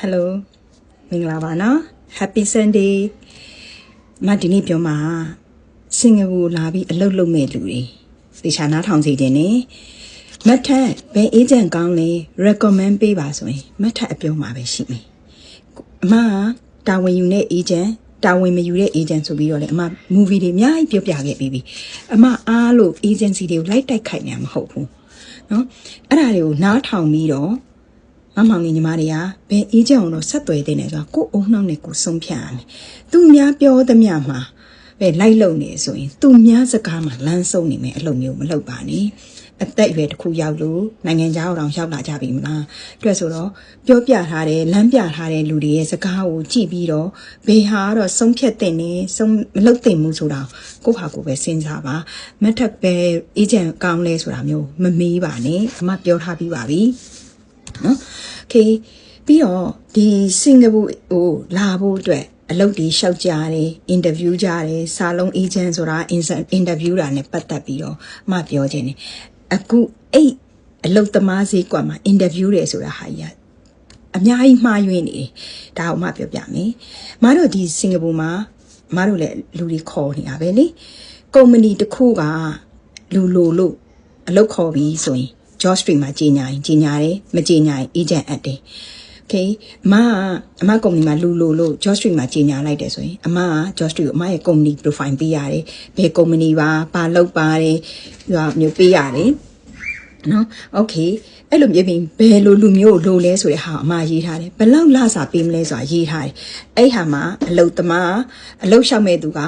Hello မင်္ဂလာပါနော် Happy Sunday မဒီနေ့ပြောမှာစင်ကာပူလာပြီးအလုပ်လုပ်မဲ့လူတွေသေချာနားထောင်စီခြင်းနဲ့မတ်ထက်ဘယ် agent ကောင်းလဲ recommend ပေးပါဆိုရင်မတ်ထက်အပြောမှာပဲရှိမယ်အမကတာဝန်ယူတဲ့ agent တာဝန်မယူတဲ့ agent ဆိုပြီးတော့လေအမ movie တွေအများကြီးပြောပြခဲ့ပြီးပြီအမအားလို့ agency တွေကိုလိုက်တိုက်ခိုက်နေမှာမဟုတ်ဘူးเนาะအဲ့ဒါတွေကိုနားထောင်ပြီးတော့ မမောင်နေညီမတွေကဘယ်အေးကြောင်တော့ဆက်သွယ်တဲ့နေဆိုတော့ကို့အုံနှောင်းနဲ့ကိုဆုံးဖြတ်ရမယ်။သူများပြောသမျှမှာပဲလိုက်လုံနေဆိုရင်သူများစကားမှာလမ်းဆုံးနေမယ်အလုပ်မျိုးမလုပ်ပါနဲ့။အသက်အရွယ်တစ်ခုရောက်လို့နိုင်ငံခြားအောင်ရောက်လာကြပြီမလား။အတွက်ဆိုတော့ပြောပြထားတဲ့လမ်းပြထားတဲ့လူတွေရဲ့စကားကိုကြည့်ပြီးတော့ဘယ်ဟာကတော့ဆုံးဖြတ်တဲ့နေဆုံးမလုပ်သင့်ဘူးဆိုတာကိုယ့်ဟာကိုယ်ပဲစဉ်းစားပါ။မတ်ထက်ပဲအေဂျင့်ကောင်းလဲဆိုတာမျိုးမမေးပါနဲ့။အမပြောထားပြီးပါပြီ။ နော်။ Okay ပြီးတော့ဒီစင်ကာပူဟိုလာဖို့အတွက်အလုပ်တွေလျှောက်ကြတယ်အင်တာဗျူးကြတယ်စာလုံးအေဂျင့်ဆိုတာအင်တာဗျူးတာနဲ့ပတ်သက်ပြီးတော့မှပြောခြင်းနေအခုအဲ့အလုပ်သမားဈေးကွက်မှာအင်တာဗျူးတယ်ဆိုတာဟာကြီးအများကြီးမှားယွင်းနေတယ်ဒါအောင်မှပြောပြမယ်မတို့ဒီစင်ကာပူမှာမတို့လည်းလူတွေခေါ်နေတာပဲလေကုမ္ပဏီတစ်ခုကလူလိုလို့အလုပ်ခေါ်ပြီးဆိုရင် George Street မှာကြီးညာရင်ကြီးညာတယ်မကြီးညာရင် agent အပ်တယ် okay အမကအမကုမ္ပဏီမှာလူလိုလို့ George Street မှာကြီးညာလိုက်တယ်ဆိုရင်အမက George Street ကိုအမရဲ့ကုမ္ပဏီ profile ပေးရတယ်ဘယ်ကုမ္ပဏီပါပါလောက်ပါတယ်ဟိုမျိုးပေးရတယ်နော် okay အဲ့လိုမျိုးပြီးဘယ်လိုလူမျိုးလိုလဲဆိုတဲ့ဟာအမရေးထားတယ်ဘယ်လောက်လစာပေးမလဲဆိုတာရေးထားတယ်အဲ့ဟာမှာအလုတ်သမားအလုတ်လျှောက်မဲ့သူက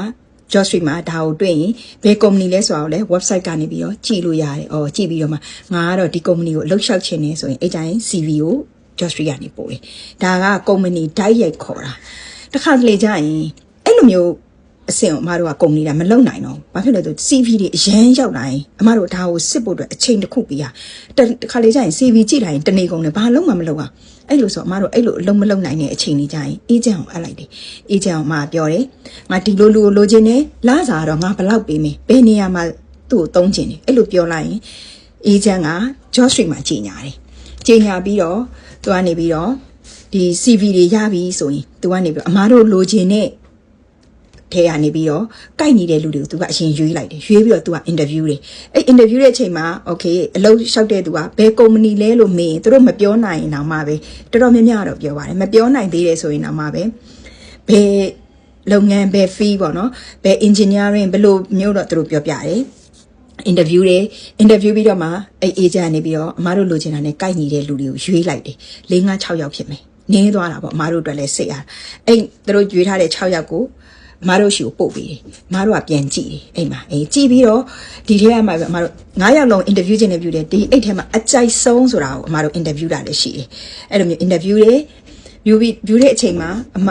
Job Street မှာဒါကိုတွေ့ရင်ဘယ်ကုမ္ပဏီလဲဆိုတာကိုလည်း website ကနေပြီးတော့ကြည့်လို့ရတယ်။အော်ကြည့်ပြီးတော့မှငါကတော့ဒီကုမ္ပဏီကိုအလုပ်လျှောက်ချင်နေဆိုရင်အဲ့တိုင်း CV ကို Job Street ကနေပို့တယ်။ဒါကကုမ္ပဏီတိုက်ရိုက်ခေါ်တာ။တစ်ခါတလေကြာရင်အဲ့လိုမျိုးအဆင့်ကိုအမတို့ကကုမ္ပဏီကမလုံနိုင်တော့ဘာဖြစ်လဲဆို CV တွေအရန်ရောက်လာရင်အမတို့ဒါကိုစစ်ဖို့အတွက်အချိန်တစ်ခုပေးရတစ်ခါလေကြာရင် CV ကြည့်လိုက်ရင်တနေကုန်လည်းဘာလုံးမှမလုပ်ရ အဲ့လိုဆိုအမတို့အဲ့လိုအလုံးမလုံးနိုင်တဲ့အချိန်တွေကြာရင်အေဂျင့်ကိုအပ်လိုက်တယ်အေဂျင့်ကိုမှပြောတယ်ငါဒီလိုလူကိုလိုချင်တယ်လာစားတော့ငါဘယ်လောက်ပေးမယ်ဘယ်နေရာမှာသူ့ကိုတုံးချင်တယ်အဲ့လိုပြောလိုက်ရင်အေဂျင့်က George Street မှာကြီးညာတယ်ကြီးညာပြီးတော့သူကနေပြီးတော့ဒီ CV တွေရပြီဆိုရင်သူကနေပြီးတော့အမားတို့လိုချင်တဲ့ ထဲကနေပြီးတော့ကိုက်နေတဲ့လူတွေကိုသူကအရင်ရွေးလိုက်တယ်ရွေးပြီးတော့သူကအင်တာဗျူးတယ်အဲ့အင်တာဗျူးတဲ့အချိန်မှာโอเคအလုပ်လျှောက်တဲ့သူကဘယ်ကုမ္ပဏီလဲလို့မေးရင်သူတို့မပြောနိုင်ရင်တော့မှပဲတော်တော်များများတော့ပြောပါတယ်မပြောနိုင်သေးတယ်ဆိုရင်တော့မှပဲဘယ်လုပ်ငန်းဘယ် fee ပေါ့နော်ဘယ် engineering ဘယ်လိုမျိုးတော့သူတို့ပြောပြတယ်အင်တာဗျူးတယ်အင်တာဗျူးပြီးတော့မှအဲ့အေဂျင့်နေပြီးတော့အမားတို့လိုချင်တာနဲ့ကိုက်နေတဲ့လူတွေကိုရွေးလိုက်တယ်၄၅6ယောက်ဖြစ်မယ်နင်းသွားတာပေါ့အမားတို့အတွက်လည်းစိတ်အားအဲ့သူတို့ရွေးထားတဲ့6ယောက်ကို မတို့ရှိကိုပို့ပေးတယ်မတို့ကပြန်ကြည့်တယ်အိမ်မှာအေးကြည့်ပြီးတော့ဒီထဲမှာပဲမတို့9ယောက်လုံးအင်တာဗျူးခြင်းနဲ့ပြုတယ်ဒီအိတ်ထဲမှာအကြိုက်ဆုံးဆိုတာကိုအမတို့အင်တာဗျူးတာလည်းရှိတယ်အဲ့လိုမျိုးအင်တာဗျူးတွေဗျူပြီးဗျူတဲ့အချိန်မှာအမ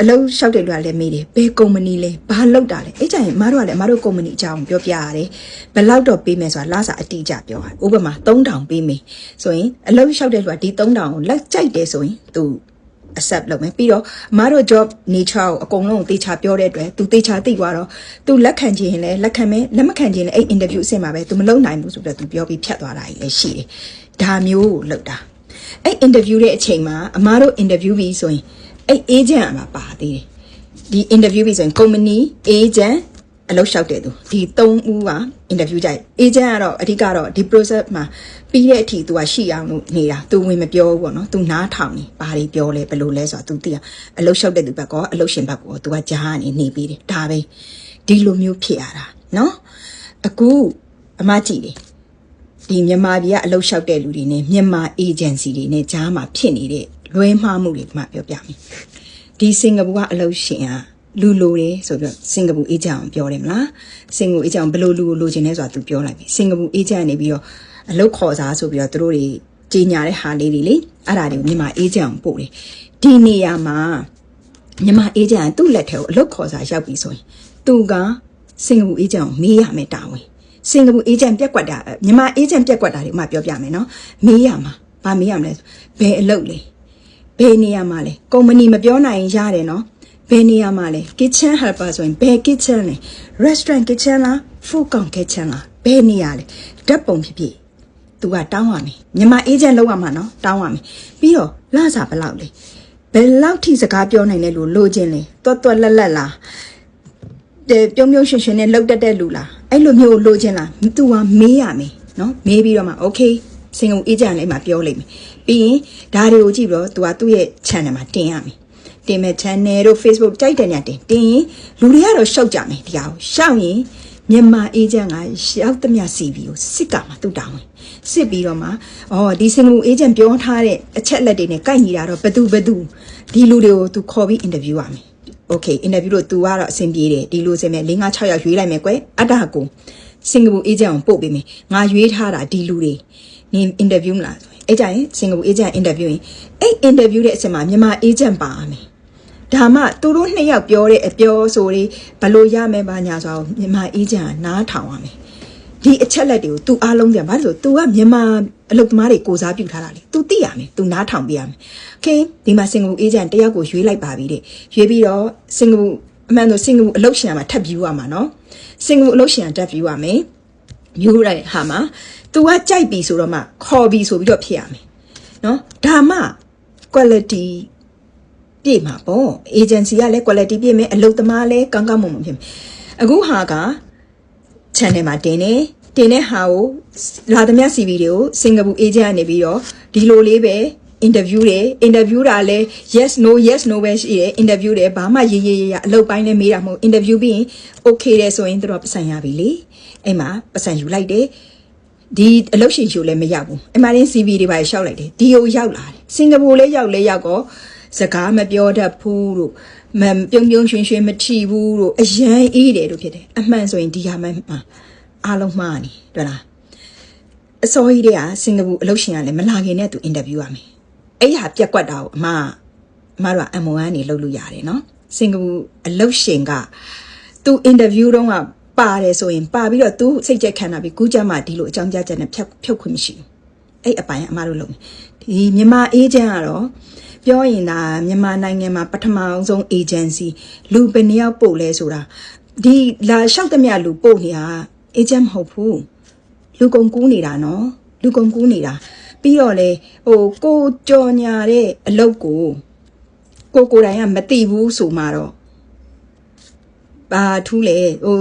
အလုံးလျှောက်တဲ့လူကလည်းမေးတယ်ဘယ်ကုမ္ပဏီလဲဘာလုပ်တာလဲအဲ့ကြရင်မတို့ကလည်းမတို့ကုမ္ပဏီအကြောင်းပြောပြရတယ်ဘယ်လောက်တော့ပေးမယ်ဆိုတာလစာအတိအကျပြောရတယ်ဥပမာ3000ပေးမယ်ဆိုရင်အလုံးလျှောက်တဲ့လူကဒီ3000ကိုလက်ကြိုက်တယ်ဆိုရင် तू accept လုပ်မယ်ပြီးတော့မတို့ job nature ကိုအကုန်လုံးသေချာပြောတဲ့အတွက် तू သေချာသိသွားတော့ तू လက်ခံခြင်းရင်လည်းလက်ခံမယ်လက်မခံခြင်းလည်းအဲ့ interview အဆင့်မှာပဲ तू မလုပ်နိုင်ဘူးဆိုတော့ तू ပြောပြီးဖြတ်သွားတာကြီးလည်းရှိတယ်ဒါမျိုးကိုလုပ်တာအဲ့ interview တဲ့အချိန်မှာအမားတို့ interview ပြီးဆိုရင်အဲ့ agent ကပါသေးတယ်ဒီ interview ပြီးဆိုရင် company agent အလုပ်လျှောက်တဲ့သူဒီ၃ဦးကအင်တာဗျူးကြိုက်အေဂျင့်ကတော့အဓိကတော့ဒီ process မှာပြီးတဲ့အထိသူကရှိအောင်လို့နေတာသူဝင်မပြောဘူးပေါ့နော်သူနားထောင်နေဘာတွေပြောလဲဘယ်လိုလဲဆိုတာသူသိအောင်အလုပ်လျှောက်တဲ့သူဘက်ကောအလုပ်ရှင်ဘက်ကောသူကကြားကနေနေပြီးတယ်ဒါပဲဒီလိုမျိုးဖြစ်ရတာနော်အခုအမကြည့်တယ်ဒီမြန်မာပြည်ကအလုပ်လျှောက်တဲ့လူတွေနဲ့မြန်မာ agency တွေနဲ့ကြားမှာဖြစ်နေတဲ့လွဲမှားမှုတွေဒီမှာပြောပြမယ်ဒီစင်ကာပူကအလုပ်ရှင်က လူလိုတယ်ဆိုပြီးတော့စင်ကာပူအေဂျင့်အောင်ပြောတယ်မလားစင်ကာပူအေဂျင့်ဘယ်လိုလူကိုလိုချင်လဲဆိုတာသူပြောလိုက်ပြီစင်ကာပူအေဂျင့်နေပြီးတော့အလုပ်ခေါ်စားဆိုပြီးတော့သူတို့တွေကြီးညာတဲ့ဟာလေးတွေလေအဲ့ဒါတွေကိုမြန်မာအေဂျင့်အောင်ပို့တယ်ဒီနေရာမှာမြန်မာအေဂျင့်ကသူ့လက်ထဲကိုအလုပ်ခေါ်စားရောက်ပြီဆိုရင်သူကစင်ကာပူအေဂျင့်ကိုမေးရမယ်တာဝန်စင်ကာပူအေဂျင့်ပြက်ကွက်တာမြန်မာအေဂျင့်ပြက်ကွက်တာတွေဥမာပြောပြမယ်နော်မေးရမှာဗာမေးရမလဲဘယ်အလုပ်လဲဘယ်နေရာမှာလဲကုမ္ပဏီမပြောနိုင်ရင်ရတယ်နော် ဘယ်နေရာမှာလဲ kitchen helper ဆိုရင်ဘယ် kitchen လဲ restaurant kitchen လား food court kitchen လားဘယ်နေရာလဲဓာတ်ပုံဖြစ်ဖြစ်သူကတောင်းရမယ်မြန်မာ agent လောက်ရမှာနော်တောင်းရမယ်ပြီးတော့လစာဘယ်လောက်လဲဘဘယ်လောက်ထိစကားပြောနိုင်တယ်လို့လိုချင်လဲတွတ်တွတ်လက်လက်လားတဲ့ပြုံးပြုံးရွှင်ရွှင်နဲ့လှုပ်တက်တဲ့လူလားအဲ့လိုမျိုးလိုချင်လား तू ကမေးရမယ်နော်မေးပြီးတော့မှ okay စင်ကုန်အေးကြလည်းမှပြောလိုက်မယ်ပြီးရင်ဒါတွေကိုကြည့်ပြီးတော့ तू ကသူ့ရဲ့ channel မှာတင်ရမယ် တင်မဲ့ channel တို့ Facebook ကြိုက်တယ်ညတင်တင်ရင်လူတွေကတော့ရှောက်ကြမယ်ဒီဟာကိုရှောက်ရင်မြန်မာအေဂျင့်ကရောက်သမျှ CV ကိုစစ်ကမှာသူ့တောင်းဝင်စစ်ပြီးတော့မှအော်ဒီစင်ကူအေဂျင့်ပြောထားတဲ့အချက်လက်တွေနဲ့ကိုက်ညီတာတော့ဘသူဘသူဒီလူတွေကို तू ခေါ်ပြီး interview ရမယ် okay interview လို့ तू ကတော့အဆင်ပြေတယ်ဒီလိုစင်မဲ့၄၅6ယောက်ရွေးလိုက်မယ်ကွယ်အတ္တကိုစင်ကာပူအေဂျင့်ကိုပို့ပေးမယ်ငါရွေးထားတာဒီလူတွေနင် interview မလားဆိုအဲ့ကြရင်စင်ကာပူအေဂျင့် interview ရင်အဲ့ interview တဲ့အချိန်မှာမြန်မာအေဂျင့်ပါမယ် ဒါမှသူတို့နှစ်ယောက်ပြောတဲ့အပြောဆိုတွေဘလို့ရမယ်ပါညာဆိုတော့မြန်မာအေးဂျင့်ကနားထောင်ရမယ်ဒီအချက်လက်တွေကို तू အားလုံးပြန်ဘာလို့လဲ तू ကမြန်မာအလုပ်သမားတွေကိုစားပြုထားတာလေ तू သိရမယ် तू နားထောင်ပြရမယ်ခင်ဒီမှာစင်ကာပူအေးဂျင့်တယောက်ကိုရွေးလိုက်ပါပြီတဲ့ရွေးပြီးတော့စင်ကာပူအမှန်တော့စင်ကာပူအလုပ်ရှင်ကမှထပ်ပြီးရမှာနော်စင်ကာပူအလုပ်ရှင်ကတက်ပြီးရမယ်မျိုးရိုက်ဟာမှာ तू ကကြိုက်ပြီဆိုတော့မှခေါ်ပြီဆိုပြီးတော့ဖြစ်ရမယ်နော်ဒါမှ quality ပြည့်မှာပေါ့ agency ကလည်း quality ပြည့်မယ်အလုပ်သမားလည်းကောင်းကောင်းမွန်မွန်ဖြစ်မယ်အခုဟာက channel မှာတင်နေတင်တဲ့ဟာကိုလာသမျှ CV တွေကိုစင်ကာပူ agent ကနေပြီးတော့ဒီလိုလေးပဲ interview တွေ interview တာလဲ yes no yes no ပဲရှိတယ် interview တယ်ဘာမှရေးရေးရရအလုပ်ပိုင်းနဲ့မေးတာမဟုတ် interview ပြီးရင် okay တယ်ဆိုရင်တို့ပတ်စံရပြီလေအဲ့မှာပတ်စံယူလိုက်တယ်ဒီအလုပ်ရှင်ချိုလည်းမရောက်ဘူးအမှန်တင်း CV တွေပါရှောက်လိုက်တယ်ဒီကိုရောက်လာတယ်စင်ကာပူလည်းရောက်လဲရောက်တော့ စကားမပြောတတ်ဘူးလို့မပြုံပြုံရွှင်ရွှင်မထီဘူးလို့အရန်အေးတယ်လို့ဖြစ်တယ်အမှန်ဆိုရင်ဒီဟာမှမှအားလုံးမှားနေတွေ့လားအစောကြီးတည်းကစင်ကာပူအလုပ်ရှင်ကလည်းမလာခင်နဲ့သူအင်တာဗျူးရမယ်အဲ့ဟာပြက်ကွက်တာကိုအမအမတို့က M1 နေလုပ်လို့ရတယ်နော်စင်ကာပူအလုပ်ရှင်ကသူအင်တာဗျူးတော့ကပါတယ်ဆိုရင်ပါပြီးတော့သူစိတ်ကြက်ခံတာပြီးကူးကြမှာဒီလိုအကြောင်းကြားချက်နဲ့ဖြုတ်ဖြုတ်ခွင့်မရှိဘူး အဲ့အပိုင်းအမတို့လုပ်မယ်ဒီမြန်မာအေဂျင့်ကတော့ပြောရင်ဒါမြန်မာနိုင်ငံမှာပထမအောင်ဆုံး agency လူဘယ်နှယောက်ပို့လဲဆိုတာဒီလာလျှောက်သမျှလူပို့နေတာ agent မဟုတ်ဘူးလူကုန်ကူးနေတာနော်လူကုန်ကူးနေတာပြီးတော့လေဟိုကိုကြော်ညာတဲ့အလုပ်ကိုကိုကိုယ်တိုင်ကမသိဘူးဆိုမှတော့ဘာထူးလေဟို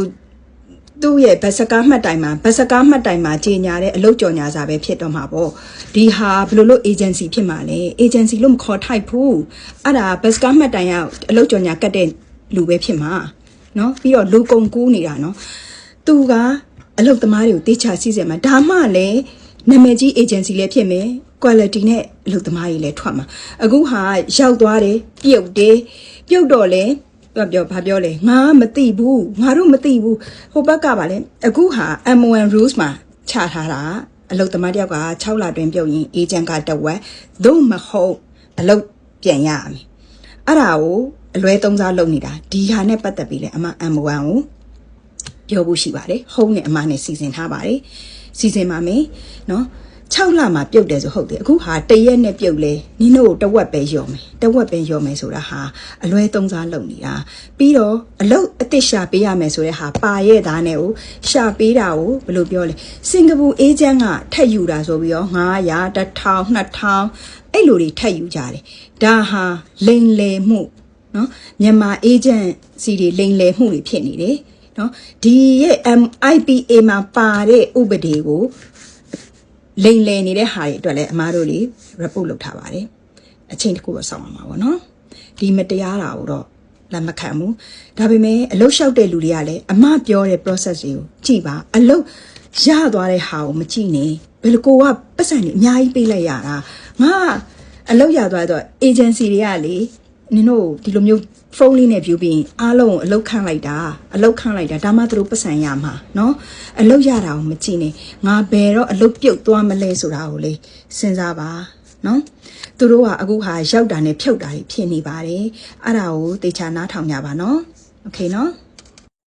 သူ့ရဲ့ဗစကားမှတ်တိုင်မှာဗစကားမှတ်တိုင်မှာကြီးညာတဲ့အလုပ်ကြော်ညာစာပဲဖြစ်တော့မှာပေါ့ဒီဟာဘယ်လိုလို့ agency ဖြစ်မှာလဲ agency လို့မခေါ်ထိုက်ဘူးအဲ့ဒါဗစကားမှတ်တိုင်ကအလုပ်ကြော်ညာကတ်တဲ့လူပဲဖြစ်မှာเนาะပြီးတော့လူကုန်ကူးနေတာเนาะသူကအလုပ်သမားတွေကိုတေချာစီစဉ်မှာဒါမှလည်းနာမည်ကြီး agency လည်းဖြစ်မယ် quality နဲ့အလုပ်သမားကြီးလည်းထွက်မှာအခုဟာရောက်သွားတယ်ပြုတ်တယ်ပြုတ်တော့လဲ သူကပြောဘာပြောလဲငါမသိဘူးငါတို့မသိဘူးဟိုဘက်ကပါလဲအခုဟာ M1 rules မှာချထားတာအလုပ်သမားတယောက်က6လတွင်ပြုတ်ရင် agent ကတဝက်သို့မဟုတ်အလုပ်ပြန်ရမယ်အဲ့ဒါကိုအလွဲသုံးစားလုပ်နေတာဒီဟာနဲ့ပတ်သက်ပြီးလဲအမ M1 ကိုပြောဖို့ရှိပါတယ်ဟုတ်နဲ့အမနဲ့စီစဉ်ထားပါတယ်စီစဉ်ပါမယ်နော် 6လမှာပြုတ်တယ်ဆိုဟုတ်တယ်အခုဟာတရက်နဲ့ပြုတ်လဲနင်းတို့တဝက်ပဲယော်မယ်တဝက်ပဲယော်မယ်ဆိုတာဟာအလွဲသုံးစားလုပ်နေတာပြီးတော့အလုတ်အစ်စ်ရှာပေးရမယ်ဆိုတဲ့ဟာပါရဲ့သားနဲ့ကိုရှာပေးတာကိုဘယ်လိုပြောလဲစင်ကာပူအေဂျင့်ကထက်ယူတာဆိုပြီးတော့900 1000 2000အဲ့လိုတွေထက်ယူကြတယ်ဒါဟာလိန်လေမှုနော်မြန်မာအေဂျင့်စီတွေလိန်လေမှုတွေဖြစ်နေတယ်နော်ဒီရဲ့ MIPA မှာပါတဲ့ဥပဒေကို လိန်လည်နေတဲ့ဟာတွေအတွက်လည်းအမားတို့လေ report လုပ်ထားပါတယ်အချိန်တစ်ခုတော့စောင့်ရမှာပေါ့နော်ဒီမတရားတာကိုတော့လက်မခံဘူးဒါပေမဲ့အလုတ်လျှောက်တဲ့လူတွေကလည်းအမပြောတဲ့ process တွေကိုကြည့်ပါအလုတ်ရသွားတဲ့ဟာကိုမကြည့်နဲ့ဘယ်လိုကိုကပတ်စံနေအများကြီးပေးလိုက်ရတာငါအလုတ်ရသွားတော့ agency တွေကလေနင်တို့ဒီလိုမျိုး ဖုန်းလေးနဲ့ view ပြီးရင်အားလုံးအလုတ်ခန့်လိုက်တာအလုတ်ခန့်လိုက်တာဒါမှသူတို့ပတ်စံရမှာเนาะအလုတ်ရတာကိုမကြည့်နဲ့ငါဘယ်တော့အလုတ်ပြုတ်သွားမလဲဆိုတာကိုလေစဉ်းစားပါเนาะသူတို့ကအခုဟာရောက်တာနဲ့ဖြုတ်တာတွေဖြစ်နေပါတယ်အဲ့ဒါကိုတေချာနားထောင်ကြပါเนาะโอเคเนาะ